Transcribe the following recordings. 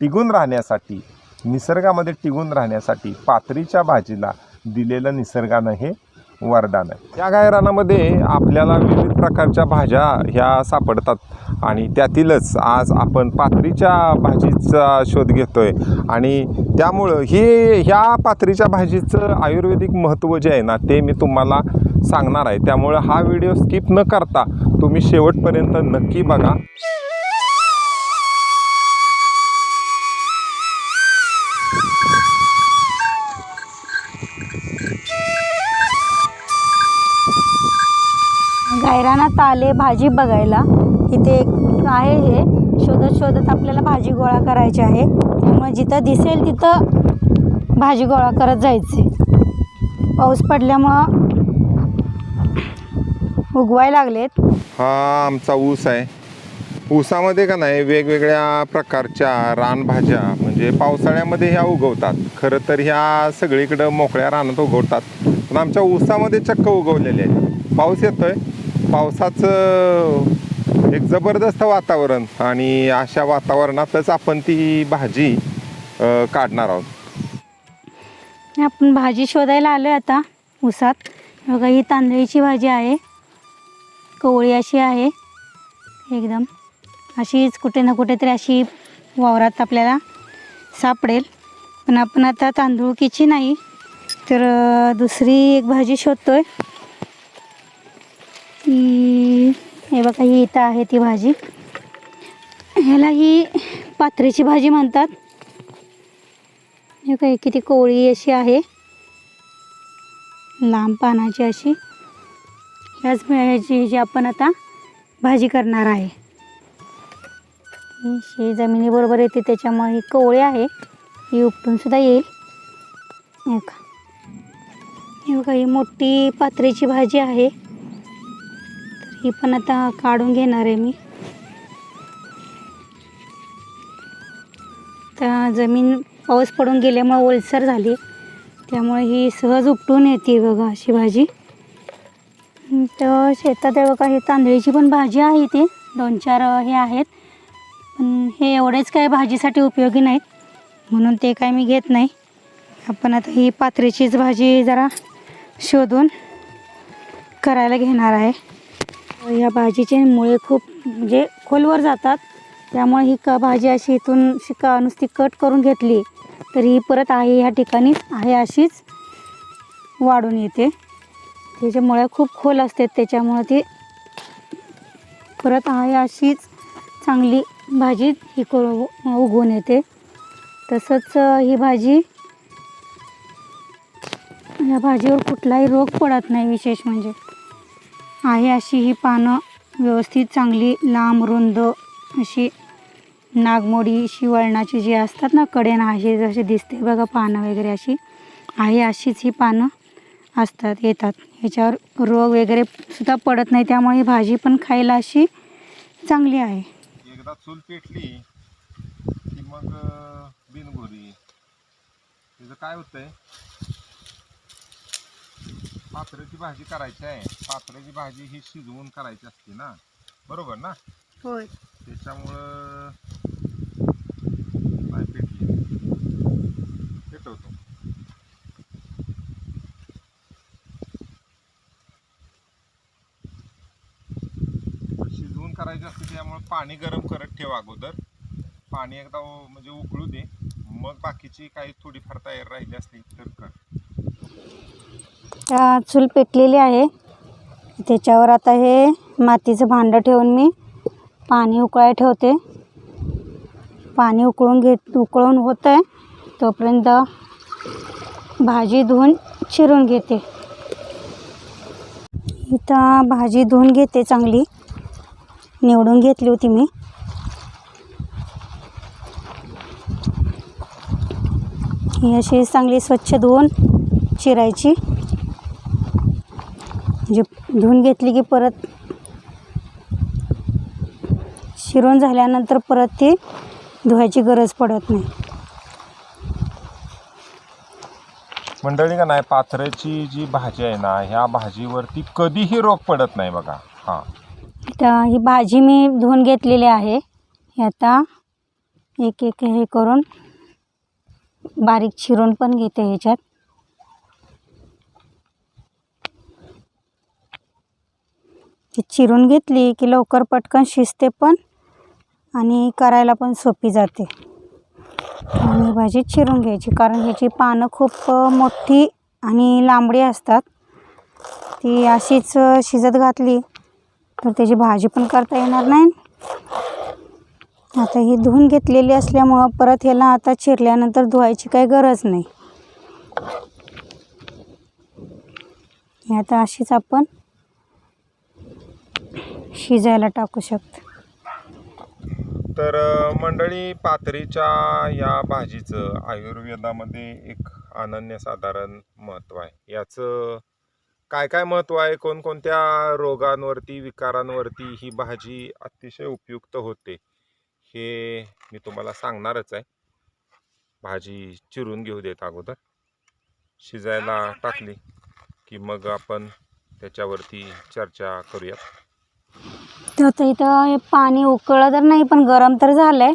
टिकून राहण्यासाठी निसर्गामध्ये टिकून राहण्यासाठी पाथरीच्या भाजीला दिलेलं निसर्गानं हे वरदान आहे. या गायरानामध्ये आपल्याला विविध प्रकारच्या भाज्या ह्या सापडतात आणि त्यातीलच आज आपण पाथरीच्या भाजीचा शोध घेतो आहे आणि त्यामुळं हे ह्या पाथरीच्या भाजीचं आयुर्वेदिक महत्त्व जे आहे ना ते मी तुम्हाला सांगणार आहे. त्यामुळं हा व्हिडिओ स्किप न करता तुम्ही शेवटपर्यंत नक्की बघा. गायरानात आले भाजी बघायला. इथे एक आहे हे. शोधत शोधत आपल्याला भाजी गोळा करायची आहे. त्यामुळे जिथं दिसेल तिथं भाजी गोळा करत जायचे. पाऊस पडल्यामुळं उगवाय लागलेत. हा आमचा ऊस आहे. ऊसामध्ये का नाही वेगवेगळ्या प्रकारच्या रानभाज्या म्हणजे पावसाळ्यामध्ये ह्या उगवतात. खरं तर ह्या सगळीकडं मोकळ्या रानात उगवतात. पण आमच्या ऊसामध्ये चक्क उगवलेले आहे पाऊस येतोय पावसाचं एक जबरदस्त वातावरण आणि अशा वातावरणातच आपण ती भाजी अ, काढणार आहोत. आपण भाजी शोधायला आलो आता उसात बघा ही तांदळीची भाजी आहे. कवळी अशी आहे एकदम. अशीच कुठे ना कुठेतरी अशी वावरात आपल्याला सापडेल. पण आपण आता तांदूळकीची नाही तर अं, दुसरी एक भाजी शोधतोय. हे बघा ही इथं आहे ती भाजी. ह्याला ही पात्रीची भाजी म्हणतात. हे काय किती कोवळी अशी आहे. लांब पानाची अशी. ह्याच ह्याची जी आपण आता भाजी करणार आहे. ही जमिनीबरोबर येते त्याच्यामुळे ही कोवळी आहे. ही उपटूनसुद्धा येईल. हे बघा ही मोठी पात्रीची भाजी आहे. ही पण आता काढून घेणार आहे मी. तर जमीन पाऊस पडून गेल्यामुळे ओलसर झाली. त्यामुळे ही सहज उपटून येते बघा अशी भाजी. तर शेतात आहे बघा ही तांदळीची पण भाजी आहे ती दोन चार हे आहेत. पण हे एवढेच काय भाजीसाठी उपयोगी नाहीत. म्हणून ते काय मी घेत नाही. आपण आता ही पात्रीचीच भाजी जरा शोधून करायला घेणार आहे. या भाजीचे मुळे खूप म्हणजे खोलवर जातात. त्यामुळे ही का भाजी अशी इथून शिका नुसती कट करून घेतली तर ही परत आहे ह्या ठिकाणी आहे अशीच वाढून येते. त्याच्या मुळ्या खूप खोल असतात त्याच्यामुळं ती परत आहे अशीच चांगली भाजी ही करू उगवून येते. तसंच ही भाजी या भाजीवर कुठलाही रोग पडत नाही विशेष म्हणजे. आहे अशी ही पानं व्यवस्थित चांगली लांब रुंद अशी नागमोडी अशी वळणाची जी असतात ना कडेन अशी जशी दिसते बघा पानं वगैरे अशी आहे अशीच ही पानं असतात येतात. ह्याच्यावर रोग वगैरे सुद्धा पडत नाही त्यामुळे ही भाजी पण खायला अशी चांगली आहे. एकदा चूल पेटली की मग बिनगोरी. त्याचं काय होतंय? पात्राची भाजी करायची आहे. पात्राची भाजी ही शिजवून करायची असते ना. बरोबर ना? होय. त्याच्यामुळं नाही पेटली? पेटवतो. शिजवून करायची असते त्यामुळे पाणी गरम करत ठेवा अगोदर. पाणी एकदा म्हणजे उकळू दे. मग बाकीची काही थोडीफार तयार राहिली असली तर कर. चूल पेटलेली आहे. त्याच्यावर आता हे मातीचं भांडं ठेवून मी पाणी उकळाय ठेवते. पाणी उकळून घेत उकळून होतं आहे तोपर्यंत भाजी धुवून चिरून घेते. इथं भाजी धुवून घेते चांगली. निवडून घेतली होती मी. ही अशी चांगली स्वच्छ धुवून चिरायची. धुवून घेतली की परत शिरून झाल्यानंतर परत ती धुवायची गरज पडत नाही. मंडळी का नाही पात्राची जी भाजी आहे ना ह्या भाजीवरती कधीही रोग पडत नाही बघा. हां. तर ही भाजी मी धुवून घेतलेली आहे. ही आता एक एक हे करून बारीक चिरून पण घेते ह्याच्यात. ती चिरून घेतली की लवकर पटकन शिजते पण आणि करायला पण सोपी जाते. आणि भाजी चिरून घ्यायची कारण ह्याची पानं खूप मोठी आणि लांबडी असतात. ती अशीच शिजत घातली तर त्याची भाजी पण करता येणार नाही. आता ही धुवून घेतलेली असल्यामुळं परत ह्याला आता चिरल्यानंतर धुवायची काही गरज नाही. आता अशीच आपण शिजायला टाकू शकतो. तर अ, मंडळी पातळीच्या या भाजीचं आयुर्वेदामध्ये एक अनन्यसाधारण महत्त्व आहे. याचं काय काय महत्त्व आहे? कोणकोणत्या रोगांवरती विकारांवरती ही भाजी अतिशय उपयुक्त होते हे मी तुम्हाला सांगणारच आहे. भाजी चिरून घेऊ देत अगोदर. शिजायला टाकली की मग आपण त्याच्यावरती चर्चा करूयात. तर आता इथं हे पाणी उकळलं तर नाही पण गरम तर झालं आहे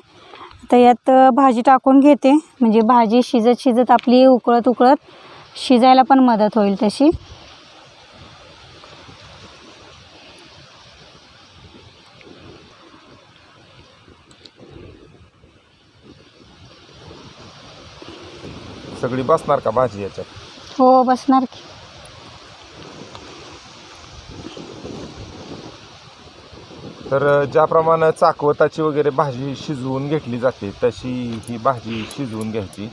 आता यात भाजी टाकून घेते. म्हणजे भाजी शिजत शिजत आपली उकळत उकळत शिजायला पण मदत होईल तशी. सगळी बसणार का भाजी याच्यात? हो बसणार की. तर ज्याप्रमाणे चाकवताची वगैरे भाजी शिजवून घेतली जाते तशी ही भाजी शिजवून घ्यायची.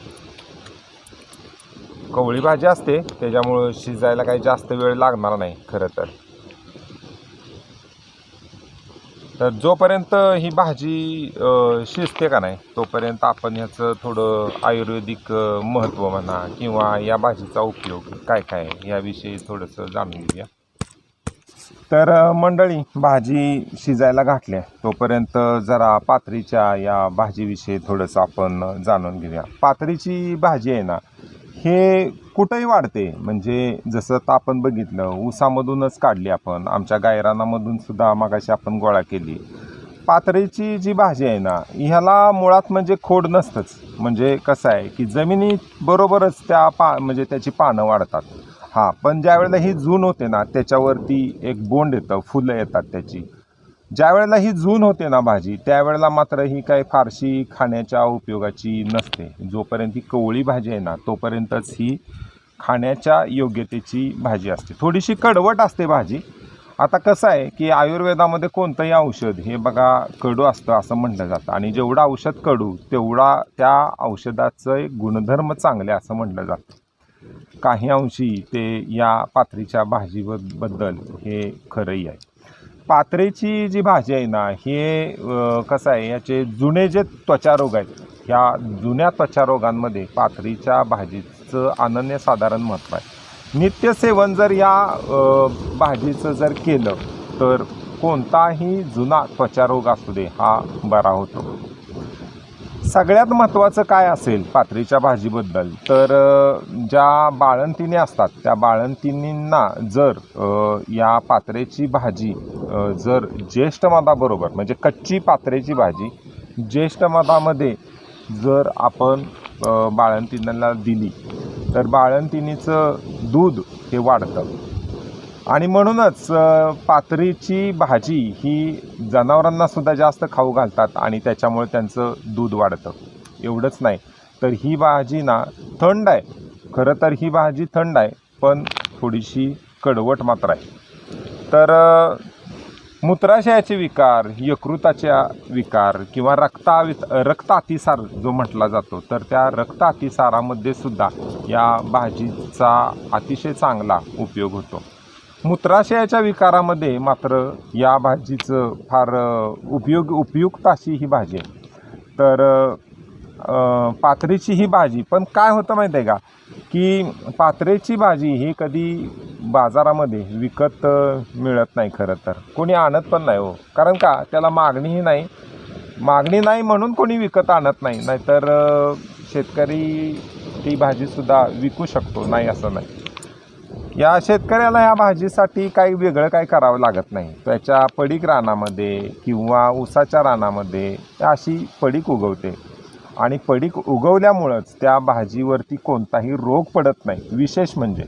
कवळी भाजी असते त्याच्यामुळं शिजायला काही जास्त वेळ लागणार नाही खरं तर. तर जोपर्यंत ही भाजी शिजते का नाही तोपर्यंत आपण ह्याचं थोडं आयुर्वेदिक महत्त्व म्हणा किंवा या भाजीचा उपयोग काय काय याविषयी थोडंसं जाणून घेऊया. तर मंडळी भाजी शिजायला घातल्या तोपर्यंत जरा पात्रीच्या या भाजीविषयी थोडंसं आपण जाणून घेऊया. पात्रीची भाजी आहे ना हे कुठंही वाढते. म्हणजे जसं तर आपण बघितलं ऊसामधूनच काढली आपण. आमच्या गायरानामधून सुद्धा मागाशी आपण गोळा केली. पातळीची जी भाजी आहे ना ह्याला मुळात म्हणजे खोड नसतंच. म्हणजे कसं आहे की जमिनी बरोबरच त्या पा म्हणजे त्याची पानं वाढतात. हां पण ज्या वेळेला ही जून होते ना त्याच्यावरती एक बोंड येतं फुलं येतात त्याची. ज्या वेळेला ही जून होते ना भाजी त्यावेळेला मात्र ही काही फारशी खाण्याच्या उपयोगाची नसते. जोपर्यंत ही कवळी भाजी आहे ना तोपर्यंतच ही खाण्याच्या योग्यतेची भाजी असते. थोडीशी कडवट असते भाजी. आता कसं आहे की आयुर्वेदामध्ये कोणतंही औषध हे बघा कडू असतं असं म्हटलं जातं. आणि जेवढं औषध कडू तेवढा त्या औषधाचं एक गुणधर्म चांगले असं म्हटलं जातं. काही अंशी ते या पात्रीच्या भाजीबद्दल हे खरंही आहे. पात्रेची जी भाजी आहे ना हे कसं आहे याचे जुने जे त्वचारोग आहेत ह्या जुन्या त्वचारोगांमध्ये पाथरीच्या भाजीचं अनन्यसाधारण महत्त्व आहे. नित्यसेवन जर या भाजीचं जर केलं तर कोणताही जुना त्वचारोग असू दे हा बरा होतो. सगळ्यात महत्त्वाचं काय असेल पात्रीच्या भाजीबद्दल? तर ज्या बाळंतिणी असतात त्या बाळंतिणींना जर या पात्रेची भाजी जर ज्येष्ठ मधाबरोबर म्हणजे कच्ची पात्रेची भाजी ज्येष्ठ मधामध्ये जर आपण अ, बाळंतिणींना दिली तर बाळंतिणीचं दूध हे वाढतं. आणि म्हणूनच अ, भाजी ही जनावरांना सुद्धा जास्त खाऊ घालतात आणि त्याच्यामुळे त्यांचं दूध वाढतं. एवढंच नाही. तर ही भाजी ना थंड आहे. खरं तर ही भाजी थंड आहे पण थोडीशी कडवट मात्र आहे. तर मूत्राशयाचे विकार यकृताच्या विकार किंवा रक्ता रक्त अतिसार जो म्हटला जातो तर त्या रक्त अतिसारामध्ये सुद्धा या भाजीचा अतिशय चांगला उपयोग होतो. मूत्राशयाच्या विकारामध्ये मात्र या भाजीचं फार उपयोग उपयुक्त अशी ही भाजी आहे. तर पात्रेची पात्रीची ही भाजी पण काय होतं माहीत आहे का? की पात्रेची भाजी ही कधी बाजारामध्ये विकत मिळत नाही खरं तर. कोणी आणत पण नाही हो. कारण का? त्याला मागणीही नाही. मागणी नाही म्हणून कोणी विकत आणत नाही. नाहीतर शेतकरी ती भाजीसुद्धा विकू शकतो. नाही असं नाही. या शेतकऱ्याला या भाजीसाठी काही वेगळं काही करावं लागत नाही. त्याच्या पडीक रानामध्ये किंवा ऊसाच्या रानामध्ये अशी पडीक उगवते. आणि पडीक उगवल्यामुळंच त्या भाजीवरती कोणताही रोग पडत नाही विशेष म्हणजे.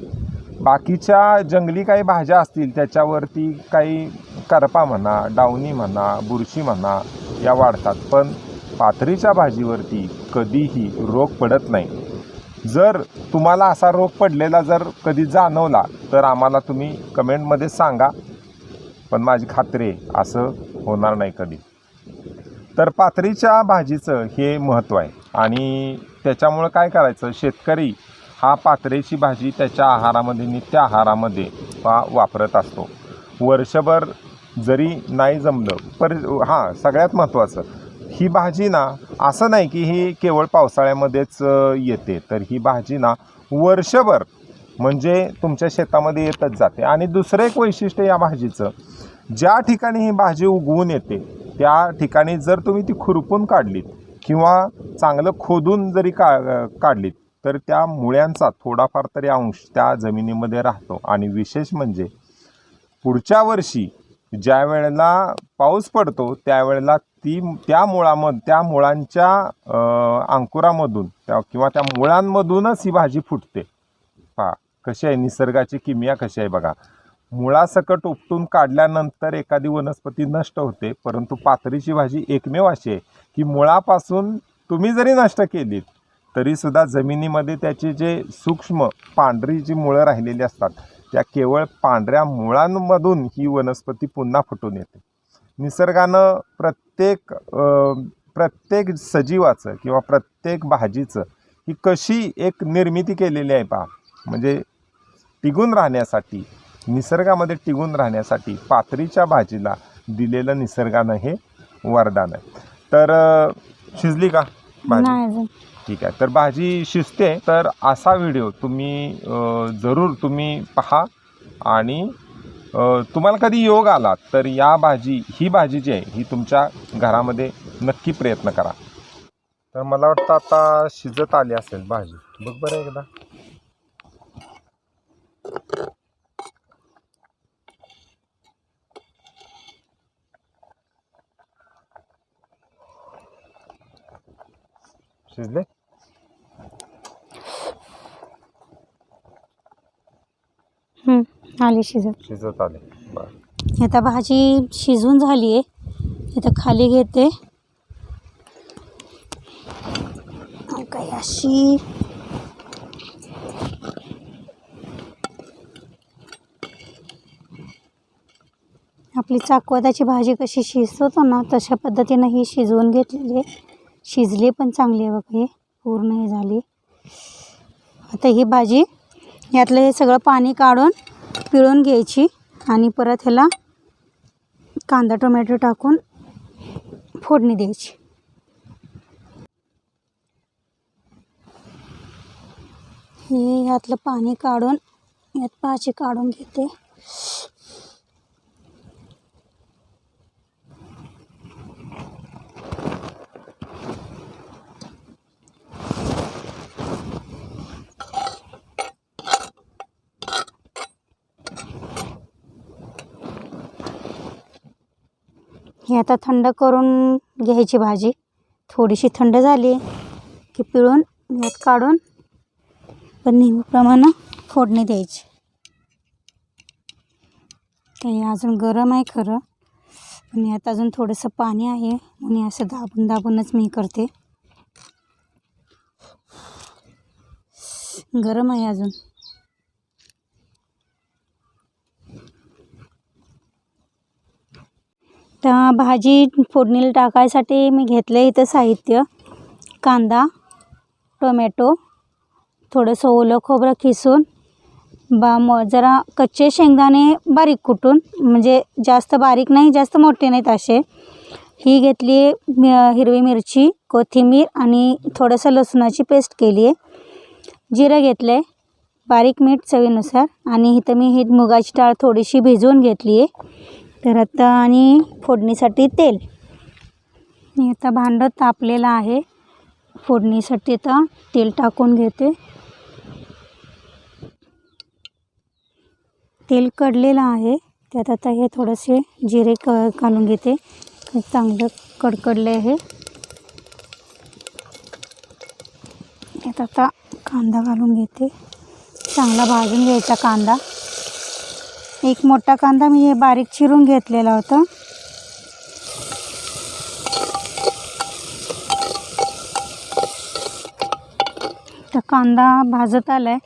बाकीच्या जंगली काही भाज्या असतील त्याच्यावरती काही करपा म्हणा डावणी म्हणा बुरशी म्हणा या वाढतात. पण पाथरीच्या भाजीवरती कधीही रोग पडत नाही. जर तुम्हाला असा रोग पडलेला जर कधी जाणवला तर आम्हाला तुम्ही कमेंटमध्ये सांगा. पण माझी खात्री आहे असं होणार नाही कधी. तर पाथरीच्या भाजीचं हे महत्त्व आहे. आणि त्याच्यामुळं काय करायचं शेतकरी हा पाथरीची भाजी त्याच्या आहारामध्ये नित्य आहारामध्ये हा वापरत असतो. वर्षभर जरी नाही जमलं पर हां सगळ्यात महत्त्वाचं ही भाजी ना असं नाही की ही केवळ पावसाळ्यामध्येच येते. तर ही भाजी ना वर्षभर म्हणजे तुमच्या शेतामध्ये येतच जाते. आणि दुसरं एक वैशिष्ट्य या भाजीचं ज्या ठिकाणी ही भाजी उगवून येते त्या ठिकाणी जर तुम्ही ती खुरपून काढलीत किंवा चांगलं खोदून जरी का काढलीत तर त्या मुळ्यांचा थोडाफार तरी अंश त्या जमिनीमध्ये राहतो. आणि विशेष म्हणजे पुढच्या वर्षी ज्या वेळेला पाऊस पडतो त्यावेळेला ती त्या मुळामध त्या मुळांच्या अंकुरामधून त्या किंवा त्या मुळांमधूनच ही भाजी फुटते. पहा कशी आहे निसर्गाची किमिया कशी आहे बघा. मुळासकट उपटून काढल्यानंतर एखादी वनस्पती नष्ट होते परंतु पातरीची भाजी एकमेव अशी आहे की मुळापासून तुम्ही जरी नष्ट केलीत तरीसुद्धा जमिनीमध्ये त्याची जे सूक्ष्म पांढरी जी मुळं राहिलेली असतात त्या केवळ पांढऱ्या मुळांमधून ही वनस्पती पुन्हा फुटून येते. निसर्गानं प्रत्येक प्रत्येक सजीवाचं किंवा प्रत्येक भाजीचं ही कशी एक निर्मिती केलेली आहे पहा. म्हणजे टिकून राहण्यासाठी निसर्गामध्ये टिकून राहण्यासाठी पात्रीच्या भाजीला दिलेलं निसर्गानं हे वरदान आहे. तर शिजली का भाजी? ठीक आहे. तर भाजी शिजते तर असा व्हिडिओ तुम्ही जरूर तुम्ही पहा. आणि तुम्हाला कधी योग आला तर या भाजी ही भाजी जी आहे ही तुमच्या घरामध्ये नक्की प्रयत्न करा. तर मला वाटतं आता शिजत आली असेल भाजी. बघ बरं एकदा. शिजले आली शिजत. शिजत आले. बरं. आता भाजी शिजून झाली आहे इथं खाली घेते. काय अशी? आपली चाकवताची भाजी कशी शिजवतो ना तशा पद्धतीनं ही शिजवून घेतलेली आहे. शिजले पण चांगले आहे हे. पूर्ण हे झाले. आता ही भाजी यातलं हे सगळं पाणी काढून पिळून घ्यायची आणि परत ह्याला कांदा टोमॅटो टाकून फोडणी द्यायची. हे यातलं पाणी काढून यात भाजी काढून घेते. हे आता थंड करून घ्यायची भाजी. थोडीशी थंड झाली की पिळून यात काढून पण नेहमीप्रमाणे फोडणी द्यायची. तर हे अजून गरम आहे खरं. पण यात अजून थोडंसं पाणी आहे म्हणून असं दाबून दाबूनच मी करते. गरम आहे अजून. तर भाजी फोडणीला टाकायसाठी मी घेतलं इथं साहित्य कांदा टोमॅटो थोडंसं ओलं खोबरं किसून बा म जरा कच्चे शेंगदाणे बारीक कुटून म्हणजे जास्त बारीक नाही जास्त मोठे नाहीत असे. ही घेतली आहे हिरवी मिरची कोथिंबीर आणि थोडंसं लसूणाची पेस्ट केली आहे. जिरं घेतलं आहे बारीक मीठ चवीनुसार आणि इथं मी ही मुगाची डाळ थोडीशी भिजवून घेतली आहे. तर आता आणि फोडणीसाठी तेल. आता भांडं तापलेलं आहे. फोडणीसाठी आता तेल टाकून घेते. तेल कडलेलं आहे. त्यात आता हे थोडेसे जिरे क घालून घेते. चांगलं कडकडले आहे. त्यात आता कांदा घालून घेते. चांगला भाजून घ्यायचा कांदा. एक मोठा कांदा मी हे बारीक चिरून घेतलेला होता. तर कांदा भाजत आला आहे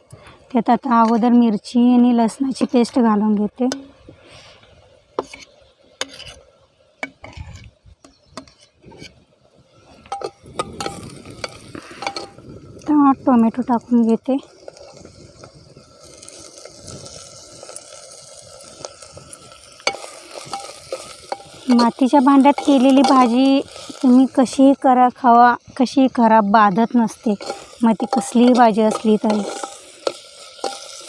त्यात आता अगोदर मिरची आणि लसणाची पेस्ट घालून घेते. तर टोमॅटो टाकून घेते. मातीच्या भांड्यात केलेली भाजी तुम्ही कशीही करा खावा कशीही करा बाधत नसते. मग ती कसलीही भाजी असली तरी.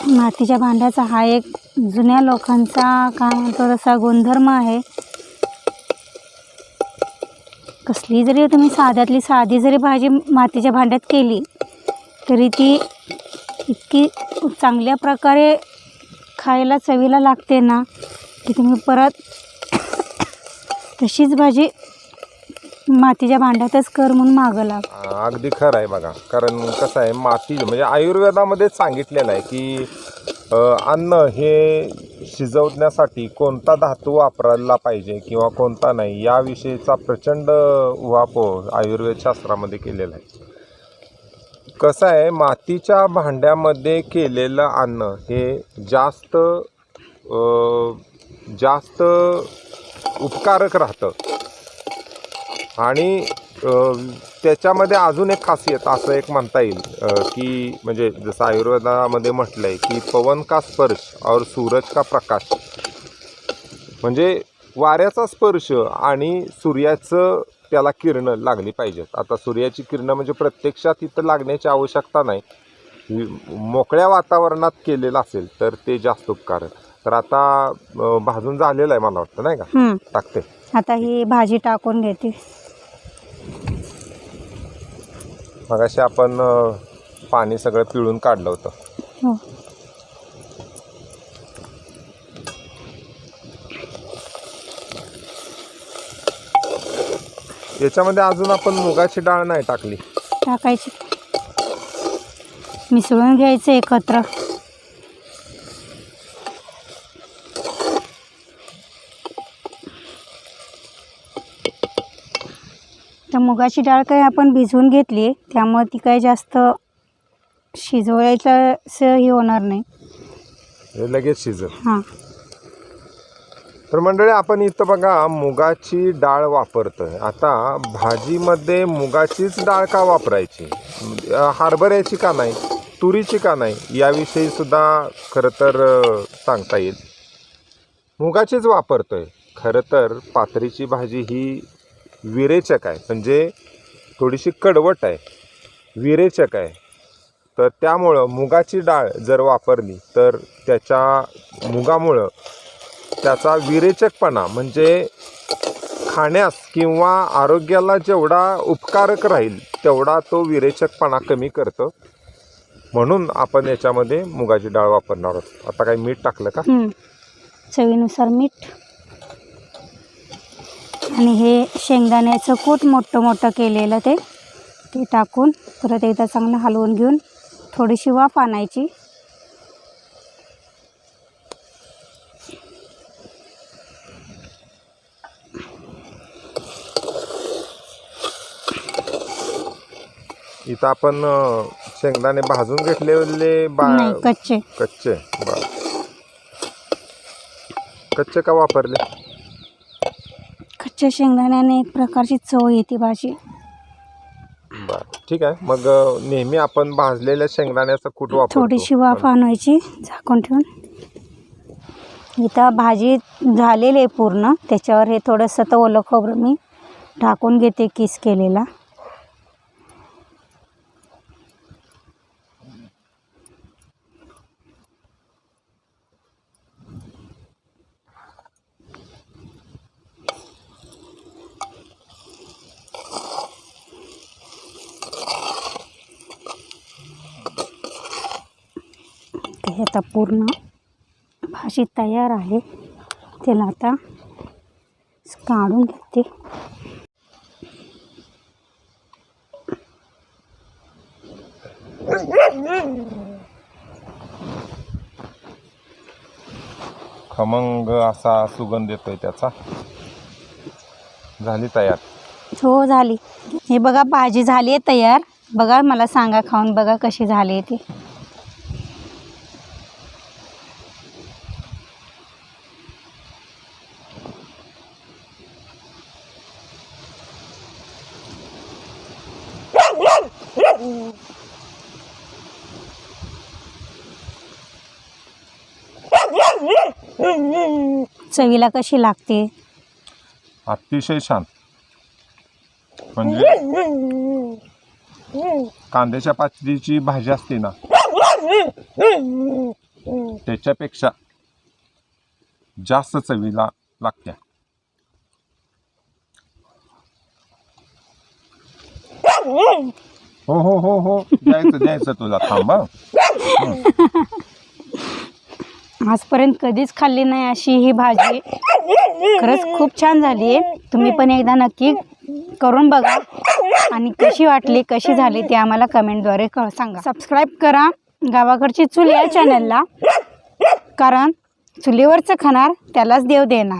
मातीच्या भांड्याचा हा एक जुन्या लोकांचा काय म्हणतो तसा गुणधर्म आहे. कसली जरी तुम्ही साध्यातली साधी जरी भाजी मातीच्या भांड्यात केली तरी ती इतकी चांगल्या प्रकारे खायला चवीला लागते ना की तुम्ही परत तशीच भाजी मातीच्या भांड्यातच कर म्हणून मागं लाग अगदी खरं आहे बघा. कारण कसं आहे माती म्हणजे आयुर्वेदामध्ये सांगितलेलं आहे की अन्न हे शिजवण्यासाठी कोणता धातू वापरायला पाहिजे किंवा कोणता नाही याविषयीचा प्रचंड वापर आयुर्वेद शास्त्रामध्ये केलेला आहे. कसं आहे मातीच्या भांड्यामध्ये केलेलं अन्न हे जास्त जास्त उपकारक राहतं. आणि त्याच्यामध्ये अजून एक खासियत असं एक म्हणता येईल की म्हणजे जसं आयुर्वेदामध्ये म्हटलं आहे की पवन का स्पर्श और सूरज का प्रकाश. म्हणजे वाऱ्याचा स्पर्श आणि सूर्याचं त्याला किरणं लागली पाहिजेत. आता सूर्याची किरणं म्हणजे प्रत्यक्षात इथं लागण्याची आवश्यकता नाही. मोकळ्या वातावरणात केलेलं असेल तर ते जास्त उपकारक. तर आता अ, भाजून झालेलं आहे मला वाटतं नाही का. टाकते. आता ही भाजी टाकून घेते. मगाशी आपण अ, पाणी सगळं पिळून काढलं होतं. हो. याच्यामध्ये अजून आपण मुगाची डाळ नाही टाकली. टाकायची. मिसळून घ्यायचं एकत्र. मुगाची डाळ काय आपण भिजवून घेतली आहे त्यामुळे ती काय जास्त शिजवायचं असं हे होणार नाही. हे लगेच शिजत हां. तर मंडळी आपण इथं बघा मुगाची डाळ वापरतोय. आता भाजीमध्ये मुगाचीच डाळ का वापरायची? हरभऱ्याची का नाही? तुरीची का नाही? याविषयी सुद्धा खरं तर सांगता येईल. मुगाचीच वापरतोय. खरं तर पातरीची भाजी ही विरेचक आहे. म्हणजे थोडीशी कडवट आहे. विरेचक आहे. तर त्यामुळं मुगाची डाळ जर वापरली तर त्याच्या मुगामुळं त्याचा विरेचकपणा म्हणजे खाण्यास किंवा आरोग्याला जेवढा उपकारक राहील तेवढा तो विरेचकपणा कमी करतो. म्हणून आपण याच्यामध्ये मुगाची डाळ वापरणार आहोत. आता काही मीठ टाकलं का? चवीनुसार मीठ. आणि हे शेंगदाण्याचं कूट मोठं मोठं केलेलं ते. ते टाकून परत एकदा चांगलं हलवून घेऊन थोडीशी वाफ आणायची. इथं आपण शेंगदाणे भाजून घेतलेले बा नाही कच्चे. कच्चे बर. कच्चे का वापरले? कच्च्या शेंगदाण्याने एक प्रकारची चव येते भाजी. बर ठीक आहे. मग अं, नेहमी आपण भाजलेल्या शेंगदाण्याचा कूट वापरतो. थोडीशी वाफ आणायची झाकून ठेवून. इथं भाजी झालेली आहे पूर्ण. त्याच्यावर हे थोडंसं तर ओलं खोबरं मी ढाकून घेते किस केलेला हे आता पूर्ण भाजी तयार आहे. त्याला आता काढून घेते. खमंग असा सुगंध येतोय त्याचा. झाली तयार. हो झाली. हे बघा भाजी झाली आहे तयार. बघा मला सांगा खाऊन. बघा कशी झाली आहे ती. चवीला कशी लागते? अतिशय छान. म्हणजे कांद्याच्या पातळीची भाजी असते ना त्याच्यापेक्षा जास्त चवीला लागते. हो हो हो हो. द्यायचं द्यायचं तुला. थांब आजपर्यंत कधीच खाल्ली नाही अशी ही भाजी. खरंच खूप छान झाली आहे तुम्ही पण एकदा नक्की करून बघा. आणि कशी वाटली कशी झाली ते आम्हाला कमेंटद्वारे क सांगा. सबस्क्राईब करा गावाकडची चूल या चॅनलला कारण चुलीवरचं खाणार त्यालाच देव देणार.